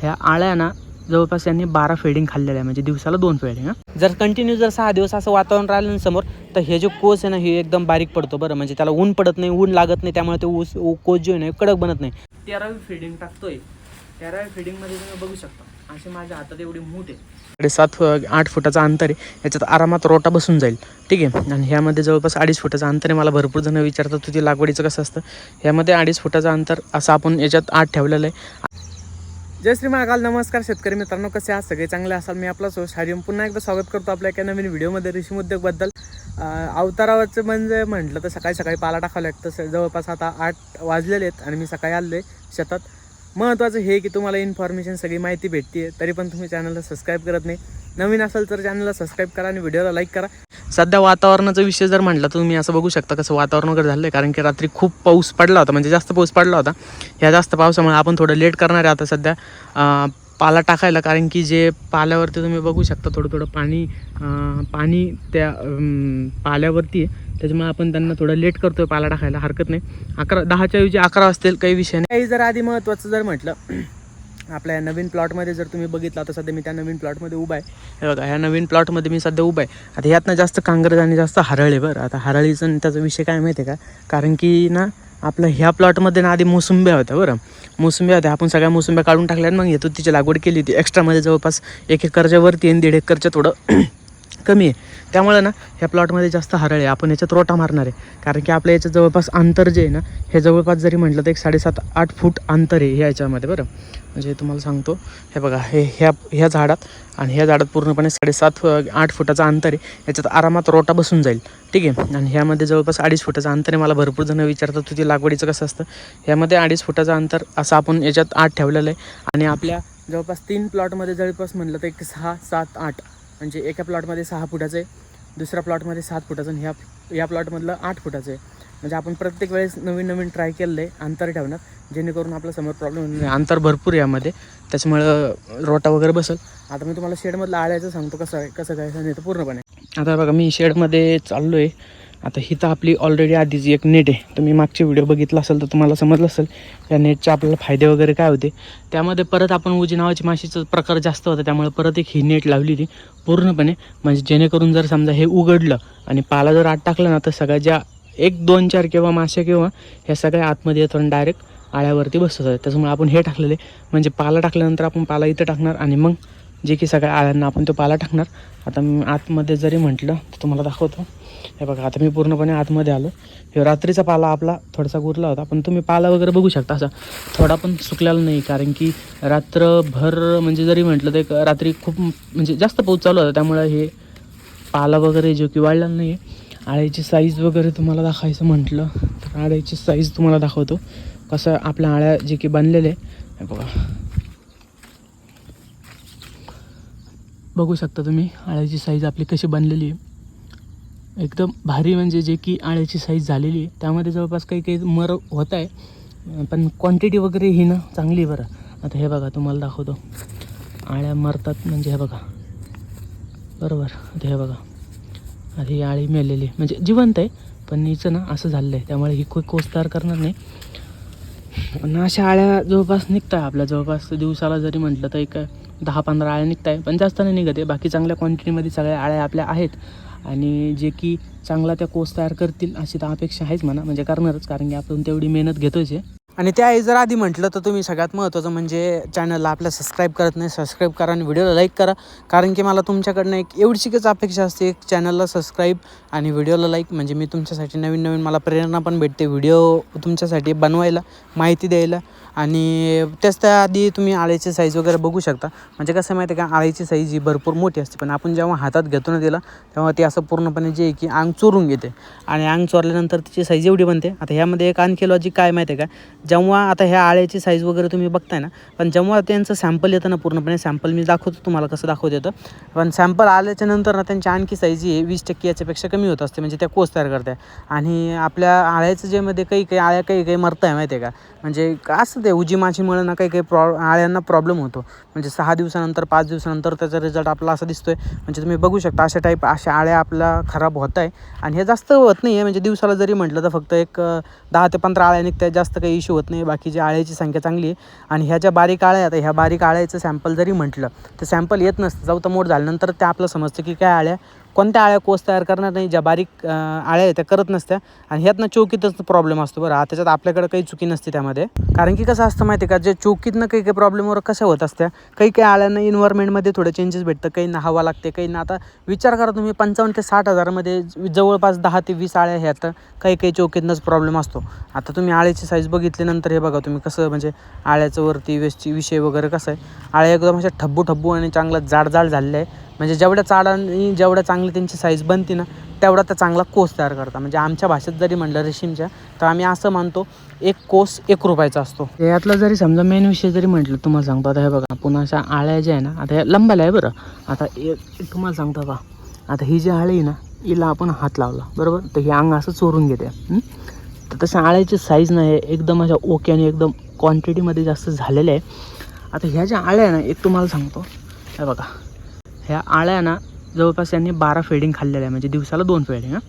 ह्या आळ्या ना जवळपास यांनी बारा फेडिंग खाल्लेल्या आहे. म्हणजे दिवसाला दोन फेडिंग हां. जर कंटिन्यू जर सहा दिवस असं वातावरण राहिलं ना समोर तर हे जे कोस आहे ना हे एकदम बारीक पडतो बरं. म्हणजे त्याला ऊन पडत नाही ऊन लागत नाही त्यामुळे ते ऊस कोस जो आहे ना कडक बनत नाही. तेरावी फेडिंग टाकतोय. तेराव्या फेडिंगमध्ये तुम्ही बघू शकता. असे माझ्या हातात एवढी मूठ आहे सात आठ फुटाचं अंतर आहे. याच्यात आरामात रोटा बसून जाईल. ठीक आहे? आणि ह्यामध्ये जवळपास अडीच फुटाचं अंतर आहे. मला भरपूर जण विचारतात तुझी लागवडीचं कसं असतं? ह्यामध्ये अडीच फुटाचं अंतर असं आपण याच्यात आठ ठेवलेलं आहे. जय श्री महाकाल नमस्कार शेतकरी मित्रांनो कसे आहात? सगळे चांगले असाल मी आपला सोश हरिओम पुन्हा एकदा स्वागत करतो आपल्या एका नवीन व्हिडिओमध्ये रेशीम उद्योगबद्दल अवताराचं म्हणजे म्हटलं तर सकाळी सकाळी पाला टाकावं लागतं. जवळपास आता आठ वाजलेले आहेत आणि मी सकाळी आले आहे शेतात. महत्त्वाचं हे की तुम्हाला इन्फॉर्मेशन सगळी माहिती भेटते तरी पण तुम्ही चॅनलला सबस्क्राईब करत नाही. नवीन असेल तर चॅनलला सबस्क्राईब करा आणि व्हिडिओला लाईक करा. सध्या वातावरणाचा विषय जर म्हटलं तर तुम्ही असं बघू शकता कसं वातावरण वगैरे झालं आहे कारण की रात्री खूप पाऊस पडला होता म्हणजे जास्त पाऊस पडला होता. ह्या जास्त पावसामुळे आपण थोडं लेट करणार आहे आता सध्या. पाला टाकायला कारण की जे पाल्यावरती तुम्ही बघू शकता थोडं थोडं पाणी पाणी त्या पाल्यावरती आहे. त्याच्यामुळे आपण त्यांना थोडं लेट करतोय पाला टाकायला हरकत नाही. अकरा दहाच्या ऐवजी अकरा असतील काही विषय नाही. काही जर आधी महत्त्वाचं जर म्हटलं आपल्या या नवीन प्लॉटमध्ये जर तुम्ही बघितलं तर सध्या मी त्या नवीन प्लॉटमध्ये उभा आहे. हे बघा ह्या नवीन प्लॉटमध्ये मी सध्या उभा आहे. आता ह्यातनं जास्त कांग्रेस आणि जास्त हरळ आहे बरं. आता हरळीचं आणि त्याचा विषय काय माहिती आहे का? कारण की ना आपलं ह्या प्लॉटमध्ये ना आधी मोसुंब्या होत्या बरं. मोसुंब्या होत्या. आपण सगळ्या मोसुंब्या काढून टाकल्या मग येतो तिची लागवड केली होती. एक्स्ट्रामध्ये जवळपास एक एकरच्या वरती आणि दीड एकरच्या थोडं कमी आहे. त्यामुळे ना ह्या प्लॉटमध्ये जास्त हरळ आहे. आपण याच्यात रोटा मारणार आहे. कारण की आपल्या याच्या जवळपास अंतर जे आहे ना हे जवळपास जरी म्हटलं तर एक साडेसात आठ फूट अंतर आहे ह्या याच्यामध्ये बरं. म्हणजे तुम्हाला सांगतो हे बघा हे ह्या ह्या झाडात आणि ह्या झाडात पूर्णपणे साडेसात आठ फुटाचं अंतर आहे. याच्यात आरामात रोटा बसून जाईल. ठीक आहे? आणि ह्यामध्ये जवळपास अडीच फुटाचं अंतर आहे. मला भरपूर जण विचारतात तुझी लागवडीचं कसं असतं? ह्यामध्ये अडीच फुटाचं अंतर असं आपण याच्यात आठ ठेवलेलं आहे. आणि आपल्या जवळपास तीन प्लॉटमध्ये जवळपास म्हटलं तर एक सहा सात आठ म्हणजे एका प्लॉटमध्ये सहा फुटाचं आहे दुसऱ्या प्लॉटमध्ये सात फुटाचं आणि ह्या या प्लॉटमधलं आठ फुटाचं आहे. म्हणजे आपण प्रत्येक वेळेस नवीन नवीन ट्राय केलं आहे अंतर ठेवणार जेणेकरून आपला समोर प्रॉब्लेम होणार नाही. अंतर भरपूर यामध्ये. त्याच्यामुळं रोटा वगैरे बसेल. आता मी तुम्हाला शेडमधलं आळ्याचं सांगतो कसं आहे कसं काय नाही तर पूर्णपणे. आता बघा मी शेडमध्ये चाललो आहे आता ही तर आपली ऑलरेडी आधीच एक नेट आहे. तुम्ही मागचे व्हिडिओ बघितला असेल तर तुम्हाला समजलं असेल या नेटचे आपल्याला फायदे वगैरे काय होते. त्यामध्ये परत आपण उजी नावाची माशीचं प्रकार जास्त होता त्यामुळे परत एक ही नेट लावली पूर्णपणे. म्हणजे जेणेकरून जर समजा हे उघडलं आणि पाला जर आत टाकलं ना तर सगळ्या ज्या एक दोन चार किंवा मासे किंवा ह्या सगळ्या आतमध्ये येतो आणि डायरेक्ट आळ्यावरती बसतात त्याच्यामुळे आपण हे टाकलेले. म्हणजे पाला टाकल्यानंतर आपण पाला इथं टाकणार आणि मग जे की सगळ्या आळ्यांना आपण तो पाला टाकणार. आता मी आतमध्ये जरी म्हटलं तर तुम्हाला दाखवतो. हे बघा आता मी पूर्णपणे आतमध्ये आलो. हे रात्रीचा पाला आपला थोडासा गुरला होता पण तुम्ही पाला वगैरे बघू शकता असा. थोडा पण सुकलेला नाही कारण की रात्रभर म्हणजे जरी म्हटलं तर एक रात्री खूप म्हणजे जास्त पाऊस चालू होता. त्यामुळे हे पाला वगैरे जो की वाढलेला नाही आहे आळ्याची साईज वगैरे तुम्हाला दाखवायचं म्हटलं तर आळ्याची साईज तुम्हाला दाखवतो. कसं आपल्या आळ्या जे की बनलेले आहे बघा. बघू शकता तुम्ही आळ्याची साईज आपली कशी बनलेली आहे. एकदम भारी म्हणजे जे की आळ्याची साईज झालेली आहे. त्यामध्ये जवळपास काही काही मर होत आहे पण क्वांटिटी वगैरे ही ना चांगली बरं. आता हे बघा तुम्हाला दाखवतो. आळ्या मरतात म्हणजे हे बघा. बरोबर आता हे बघा. आता ही आळी मेलेली आहे. म्हणजे जिवंत आहे पण हिचं ना असं झालेलं आहे. त्यामुळे ही कोई कोस तयार करणार नाही. पण अशा आळ्या जवळपास निघत आहे आपल्या. जवळपास दिवसाला जरी म्हटलं तर एक दहा पंधरा आळ्या निघत आहे पण जास्त नाही निघत आहे. बाकी चांगल्या क्वांटिटीमध्ये सगळ्या आळ्या आपल्या आहेत. आणि जे की चांगला त्या कोस तयार करतील अशी तर अपेक्षा आहेच म्हणा. म्हणजे करणारच कारण की आपण तेवढी मेहनत घेतोच आहे आणि त्या जर आधी म्हटलं तर तुम्ही सगळ्यात महत्त्वाचं म्हणजे चॅनलला आपल्या सबस्क्राईब करत नाही सबस्क्राईब करा आणि व्हिडिओला लाईक करा. कारण की मला तुमच्याकडनं एक एवढीशीच अपेक्षा असते एक चॅनलला सबस्क्राईब आणि व्हिडिओला लाईक म्हणजे मी तुमच्यासाठी नवीन नवीन मला प्रेरणा पण भेटते व्हिडिओ तुमच्यासाठी बनवायला माहिती द्यायला. आणि त्याच त्याआधी तुम्ही आळीची साईज वगैरे बघू शकता. म्हणजे कसं माहिती आहे का आळीची साईज ही भरपूर मोठी असते. पण आपण जेव्हा हातात घेतो ना तिला तेव्हा ती असं पूर्णपणे जे आहे की अंग चोरून घेते. आणि अंग चोरल्यानंतर तिची साईज एवढी बनते. आता ह्यामध्ये एक आणखी लॉजिक काय माहिती आहे का जेव्हा आता ह्या आळ्याची साईज वगैरे तुम्ही बघताय ना पण जेव्हा त्यांचं सॅम्पल येतं ना पूर्णपणे सॅम्पल मी दाखवतो तुम्हाला कसं दाखवत येतं. पण सॅम्पल आल्याच्यानंतर ना त्यांची आणखी साईज ही वीस टक्के याच्यापेक्षा कमी होत असते म्हणजे त्या कोस तयार करते आणि आपल्या आळ्याचं जे मध्ये काही काही आळ्या काही काही मरत आहे माहिती आहे का? म्हणजे असं ते उजी माशीमुळे ना काही काही प्रॉ आळ्यांना प्रॉब्लेम होतो. म्हणजे सहा दिवसानंतर पाच दिवसानंतर त्याचा रिझल्ट आपला असा दिसतोय. म्हणजे तुम्ही बघू शकता अशा टाईप अशा आळ्या आपल्या खराब होत आहे आणि हे जास्त होत नाही आहे म्हणजे दिवसाला जरी म्हटलं तर फक्त एक दहा ते पंधरा आळ्या निघत आहे जास्त काही इश्यू कशी होत नाही. बाकीची आळ्याची संख्या चांगली आहे आणि ह्या ज्या बारीक आळ्या आता ह्या बारीक आळ्याचं सॅम्पल जरी म्हटलं तर सॅम्पल येत नसतं. चौथा मोड झाल्यानंतर ते आपलं समजतं की काय आळ्या कोणत्या आळ्या कोस तयार करणार नाही ज्या बारीक आळ्या आहेत त्या करत नसत्या. आणि ह्यातनं चौकीतच प्रॉब्लेम असतो बरं. हा त्याच्यात आपल्याकडे काही चुकी नसते त्यामध्ये. कारण की कसं असतं माहिती आहे का जे चौकीतनं काही काही प्रॉब्लेमवर कशा होत असत्या काही काही आळ्यांना इन्व्हायरमेंटमध्ये थोडं चेंजेस भेटतं काही हवा लागते काही ना. आता विचार करा तुम्ही पंचावन्न ते साठ हजारामध्ये जवळपास दहा ते वीस आळ्या ह्यात काही काही चौकीतनंच प्रॉब्लेम असतो. आता तुम्ही आळ्याची साईज बघितल्यानंतर हे बघा तुम्ही कसं म्हणजे आळ्याचं वरती वेस्टची विषय वगैरे कसं आहे. आळ्या एकदम अशा ठब्बू ठब्बू आणि चांगलं जाड जाड झालेलं आहे. म्हणजे जेवढ्या चाडांनी जेवढ्या चांगली त्यांची साईज बनते ना तेवढा त्या चांगला कोस तयार करता. म्हणजे आमच्या भाषेत जरी म्हणलं रेशीमच्या तर आम्ही असं मानतो एक कोस एक रुपयाचा असतो. यातला जरी समजा मेन विषय जरी म्हटलं तुम्हाला सांगतो आता हे बघा पुन्हा अशा आळ्या ज्या आहे ना आता ह्या लंबाल्या आहे बरं. आता एक तुम्हाला सांगतो का आता ही जी आळी आहे ना हिला आपण हात लावला बरोबर? तर ही अंग असं चोरून घेते. तर तशा आळ्याची साईज नाही आहे एकदम अशा ओके आणि एकदम क्वांटिटीमध्ये जास्त झालेलं आहे. आता ह्या ज्या आळ्या आहे ना एक तुम्हाला सांगतो. हे बघा. ह्या आळ्या ना जवळपास यांनी बारा फेडिंग खाल्लेल्या आहे. म्हणजे दिवसाला दोन फेडिंग हां.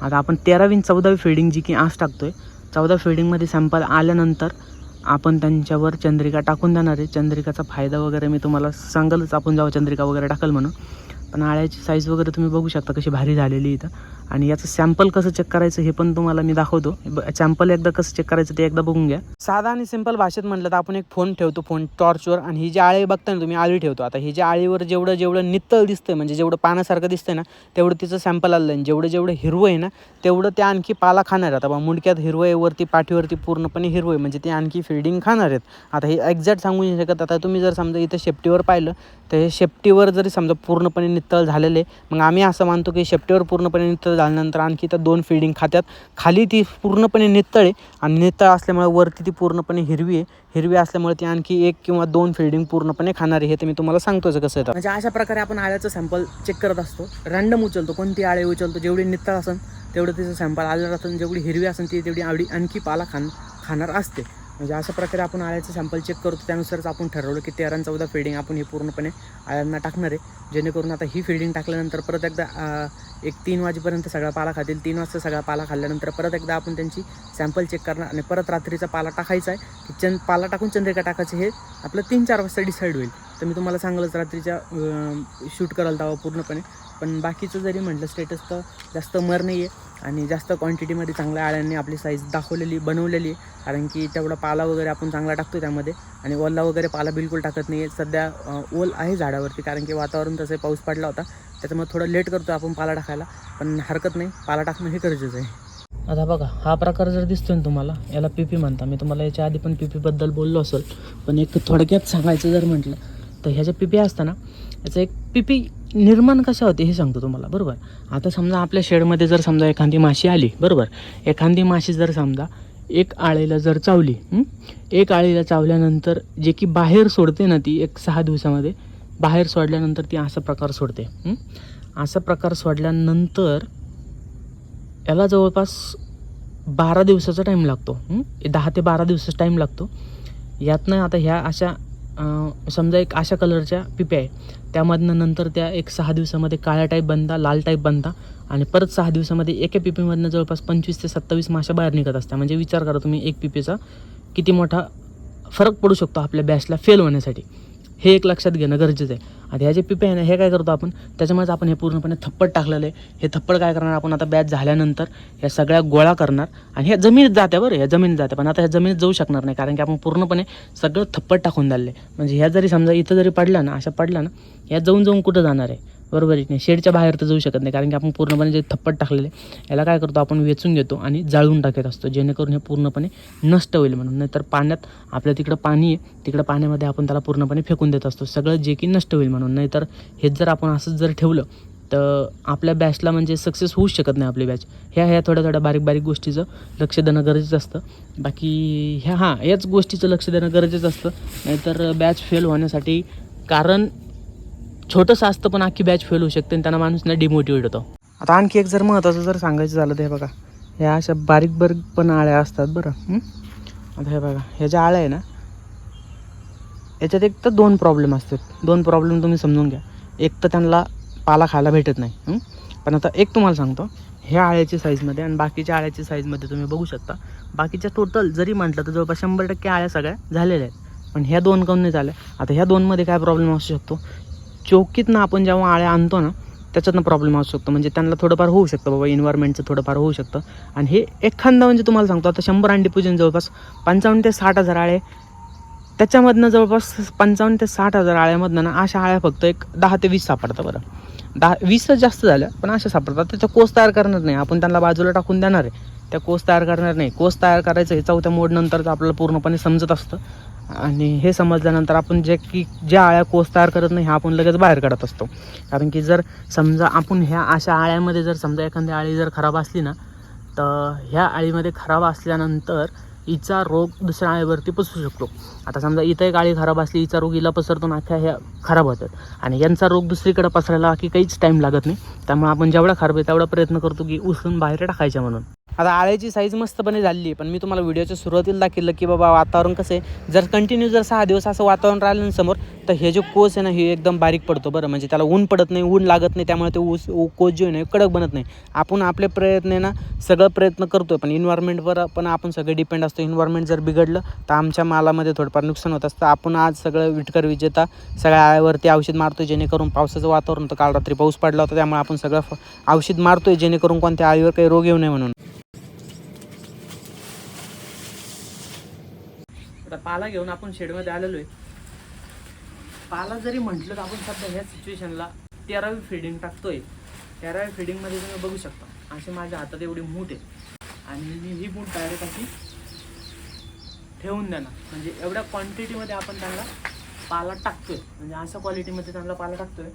आता आपण तेरावी चौदावी फेडिंग जी की आज टाकतो आहे चौदा फेडिंगमध्ये सॅम्पल आल्यानंतर आपण त्यांच्यावर चंद्रिका टाकून देणार आहे. चंद्रिकाचा फायदा वगैरे मी तुम्हाला सांगलच आपण जेव्हा चंद्रिका वगैरे टाकल म्हणून. पण आळ्याची साईज वगैरे तुम्ही बघू शकता कशी भारी झालेली इथं. आणि याचं सॅम्पल कसं चेक करायचं हे पण तुम्हाला मी दाखवतो. सॅम्पल एकदा कसं चेक करायचं ते एकदा बघून घ्या. साधा आणि सिंपल भाषेत म्हटलं तर आपण एक फोन ठेवतो फोन टॉर्चवर आणि ही जी आळी बघता ना तुम्ही आळी ठेवतो. आता ही जी आळीवर जेवढं जेवढं नित्तळ दिसतंय म्हणजे जेवढं पानासारखं दिसतंय ना तेवढं तिचं सॅम्पल आलं. आणि जेवढं जेवढं हिरवं आहे ना तेवढं ते आणखी पाला खाणार आहेत. आता बा मुंडक्यात हिरवं आहे वरती पाठीवरती पूर्णपणे हिरवं आहे. म्हणजे ते आणखी फिल्डिंग खाणार आहेत. आता हे एक्झॅक्ट सांगू नाही शकत. आता तुम्ही जर समजा इथं शेपटीवर पाहिलं तर हे शेपटीवर जरी समजा पूर्णपणे नितळ झालेले मग आम्ही असं मानतो की शेपटीवर पूर्णपणे नितळ झाल्यानंतर आणखी त्या दोन फिल्डिंग खात्यात. खाली ती पूर्णपणे नितळ आहे आणि नितळ असल्यामुळे वरती ती पूर्णपणे हिरवी आहे. हिरवी असल्यामुळे ती आणखी एक किंवा दोन फिल्डिंग पूर्णपणे खाणार आहे हे तर मी तुम्हाला सांगतोच कसं येतं म्हणजे अशा प्रकारे आपण आळ्याचं सॅम्पल चेक करत असतो. रँडम उचलतो कोणती आळे उचलतो जेवढी नितळ असेल तेवढं तिचं सॅम्पल आलं राहतं. जेवढी हिरवी असेल ती तेवढी आवडी आणखी पाला खान खाणार असते. म्हणजे अशा प्रकारे आपण आळ्याचं सॅम्पल चेक करतो. त्यानुसारच आपण ठरवलं की तेरा चौदा फिल्डिंग आपण ही पूर्णपणे आळ्यांना टाकणार आहे. जेणेकरून आता ही फिल्डिंग टाकल्यानंतर परत एकदा एक तीन वाजेपर्यंत सगळा पाला खातील. तीन वाजता सगळा पाला खाल्ल्यानंतर परत एकदा आपण त्यांची सॅम्पल चेक करणार आणि परत रात्रीचा पाला टाकायचा आहे. की चंद पाला टाकून चंद्रिका टाकायचं हे आपलं तीन चार वाजता डिसाईड होईल. तर मी तुम्हाला सांगलंच रात्रीच्या शूट करायला दावा पूर्णपणे. पण बाकीचं जरी म्हटलं स्टेटस तर जास्त मर नाही आहे आणि जास्त क्वांटिटीमध्ये चांगल्या आळ्यांनी आपली साईज दाखवलेली बनवलेली आहे. कारण की तेवढा पाला वगैरे आपण चांगला टाकतो त्यामध्ये. आणि ओला वगैरे पाला बिलकुल टाकत नाही आहे सध्या ओल आहे झाडावरती. कारण की वातावरण तसे पाऊस पडला होता. त्याच्यामुळे थोडं लेट करतो आपण पाला टाकायला. पण हरकत नाही. पाला टाकणं हे गरजेचं आहे. आता बघा हा प्रकार जर दिसतोय ना तुम्हाला याला पी पी म्हणता. मी तुम्हाला याच्या आधी पण पी पीबद्दल बोललो असेल. पण एक थोडक्यात सांगायचं जर म्हटलं तर ह्याच्या पिपी पी असताना याचं एक पिपी निर्माण कशा होते हे सांगतो तुम्हाला. बरोबर? आता समजा आपल्या शेडमध्ये जर समजा एखादी माशी आली बरोबर? एखादी माशी जर समजा एक आळीला जर चावली एक आळीला चावल्यानंतर जे की बाहेर सोडते ना ती एक सहा दिवसामध्ये बाहेर सोडल्यानंतर ती असा प्रकार सोडते असा प्रकार सोडल्यानंतर याला जवळपास बारा दिवसाचा टाईम लागतो दहा ते बारा दिवसाचा टाईम लागतो. यातनं आता ह्या अशा समजा एक अशा कलरच्या पिप्या आहे. त्यामधनं नंतर त्या एक सहा दिवसामध्ये काळ्या टाईप बनता लाल टाईप बनता आणि परत सहा दिवसामध्ये एका पिपीमधनं जवळपास पंचवीस ते सत्तावीस माशा बाहेर निघत असतात. म्हणजे विचार करा तुम्ही एक पिपेचा किती मोठा फरक पडू शकतो आपल्या बॅचला फेल होण्यासाठी. हे एक लक्षात घेणं गरजेचं आहे. आता ह्या जे पिपे आहे ना हे काय करतो आपण? त्याच्यामुळेच आपण हे पूर्णपणे थप्पड टाकलेलं आहे. हे थप्पड काय करणार? आपण आता बॅच झाल्यानंतर ह्या सगळ्या गोळा करणार आणि ह्या जमिनीत जात्या बरं ह्या जमिनीत जाते. पण आता ह्या जमिनीत जाऊ शकणार नाही कारण की आपण पूर्णपणे सगळं थप्पड टाकून झाले म्हणजे ह्या जरी समजा इथं जरी पडला ना अशा पडला ना ह्या जाऊन जाऊन कुठं जाणार आहे? बरोबर आहे की नाही? शेडच्या बाहेर तर जाऊ शकत नाही कारण की आपण पूर्णपणे जे थप्पड टाकलेले याला काय करतो आपण वेचून घेतो आणि जाळून टाकत असतो जेणेकरून हे पूर्णपणे नष्ट होईल म्हणून. नाहीतर पाण्यात आपल्या तिकडं पाणी आहे तिकडं पाण्यामध्ये आपण त्याला पूर्णपणे फेकून देत असतो सगळं जे की नष्ट होईल म्हणून. नाहीतर हेच जर आपण असंच जर ठेवलं तर आपल्या बॅचला म्हणजे सक्सेस होऊच शकत नाही आपली बॅच. ह्या ह्या थोड्या थोड्या बारीक बारीक गोष्टीचं लक्ष देणं गरजेचं असतं. बाकी ह्या हां याच गोष्टीचं लक्ष देणं गरजेचं असतं. नाहीतर बॅच फेल होण्यासाठी कारण छोटंसं असतं पण अख्खी बॅच फेल होऊ शकते आणि त्यांना माणूस ना डिमोटिवेट होतो. आता आणखी एक जर महत्त्वाचं जर सांगायचं झालं तर हे बघा ह्या अशा बारीक बारीक पण आळ्या असतात बरं आता हे बघा ह्या ज्या आळ्या आहे ना याच्यात एक तर दोन प्रॉब्लेम असतात. दोन प्रॉब्लेम तुम्ही समजून घ्या. एक तर त्यांना पाला खायला भेटत नाही पण आता एक तुम्हाला सांगतो ह्या आळ्याची साईजमध्ये आणि बाकीच्या आळ्याची साईजमध्ये तुम्ही बघू शकता बाकीच्या टोटल जरी म्हटलं तर जवळपास शंभर टक्के आळ्या सगळ्या झालेल्या आहेत. पण ह्या दोन कमी नाही झाल्या? आता ह्या दोनमध्ये काय प्रॉब्लेम असू शकतो? चौकीतनं आपण जेव्हा आळ्या आणतो ना त्याच्यातनं प्रॉब्लेम असू शकतो. म्हणजे त्यांना थोडंफार होऊ शकतं बाबा इन्व्हायरमेंटचं थोडंफार होऊ शकतं. आणि हे एखादा म्हणजे तुम्हाला सांगतो आता शंभर अंडी पूजन जवळपास पंचावन्न ते साठ हजार आळे. त्याच्यामधनं जवळपास पंचावन्न ते साठ हजार आळ्यामधनं ना अशा आळ्या फक्त एक दहा ते वीस सापडतं बरं. दहा वीसच जास्त झाल्या पण अशा सापडतात. त्याचा कोस तयार करणार नाही. आपण त्यांना बाजूला टाकून देणार आहे. त्या कोस तयार करणार नाही. कोस तयार करायचं हे चौथ्या मोडनंतरच आपल्याला पूर्णपणे समजत असतं. आणि हे समजल्यानंतर आपण जे की ज्या आळ्या कोस तयार करत नाही ह्या आपण लगेच बाहेर काढत असतो. कारण की जर समजा आपण ह्या अशा आळ्यामध्ये जर समजा एखादी आळी जर खराब असली ना तर ह्या आळीमध्ये खराब असल्यानंतर हिचा रोग दुसऱ्या आळीवरती पसरू शकतो. आता समजा इथं एक आळी खराब असली हिचा रोग हिला पसरतो ना अख्ख्या ह्या खराब होतात. आणि यांचा रोग दुसरीकडे पसरायला की काहीच टाईम लागत नाही. त्यामुळे आपण जेवढा खराब आहे तेवढा प्रयत्न करतो की उचलून बाहेर टाकायच्या म्हणून. आता आळ्याची साईज मस्तपणे झाली आहे. पण मी तुम्हाला व्हिडिओच्या सुरुवातीला दाखवलं की बाबा वातावरण कसं आहे. जर कंटिन्यू जर सहा दिवस असं वातावरण राहिलं ना समोर तर हे जो कोस आहे ना हे एकदम बारीक पडतो बरं. म्हणजे त्याला ऊन पडत नाही ऊन लागत नाही त्यामुळे ते ऊस ऊ- कोस जे आहे कडक बनत नाही. आपण आपले प्रयत्न आहे ना सगळं प्रयत्न करतो पण इन्व्हायरमेंटवर पण आपण सगळं डिपेंड असतो. इन्व्हायरमेंट जर बिघडलं तर आमच्या मालामध्ये थोडंफार नुकसान होत असतं. आपण आज सगळं विटकर विजेता सगळ्या आळ्यावरती औषध मारतो जेणेकरून पावसाचं वातावरण होतं. काल रात्री पाऊस पडला होता त्यामुळे आपण सगळं फ- औषध मारतोय जेणेकरून कोणत्या आळीवर काही रोग येऊ नये म्हणून. आता पाला घेऊन आपण शेडमध्ये आलेलो आहे पाला जरी म्हटलं तर आपण सध्या ह्या सिच्युएशनला तेरावी फिडिंग टाकतोय. तेरावी फिडिंगमध्ये तुम्ही बघू शकता. असे माझ्या हातात एवढी मूठ आहे. आणि मी ही मूठ डायरेक्ट अशी ठेवून देणार. म्हणजे एवढ्या क्वांटिटीमध्ये आपण त्यांना पाला टाकतोय. म्हणजे अशा क्वालिटीमध्ये त्यांना पाला टाकतोय.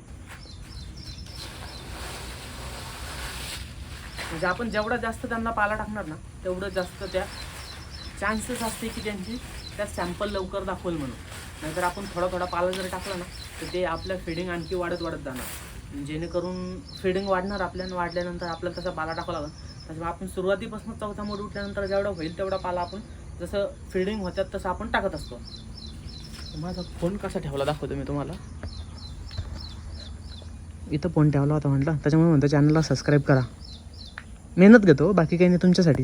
म्हणजे आपण जेवढा जास्त त्यांना पाला टाकणार ना तेवढं जास्त त्या चान्सेस असते की त्यांची त्या सॅम्पल लवकर दाखवेल म्हणून. नाहीतर आपण थोडा थोडा पाला जर टाकला ना तर ते आपल्या फिडिंग आणखी वाढत वाढत जाणार. जेणेकरून फिडिंग वाढणार आपल्याला वाढल्यानंतर आपल्याला तसा पाला टाकावा लागेल. त्याच्यामुळे आपण सुरुवातीपासून चौथा मोड उठल्यानंतर जेवढा होईल तेवढा पाला आपण जसं फिडिंग होत्यात तसं आपण टाकत असतो. माझा फोन कसा ठेवला दाखवतो मी तुम्हाला. इथं फोन ठेवला होता म्हटलं त्याच्यामुळे म्हणतो चॅनलला सबस्क्राईब करा. मेहनत घेतो हो, बाकी काही नाही तुमच्यासाठी.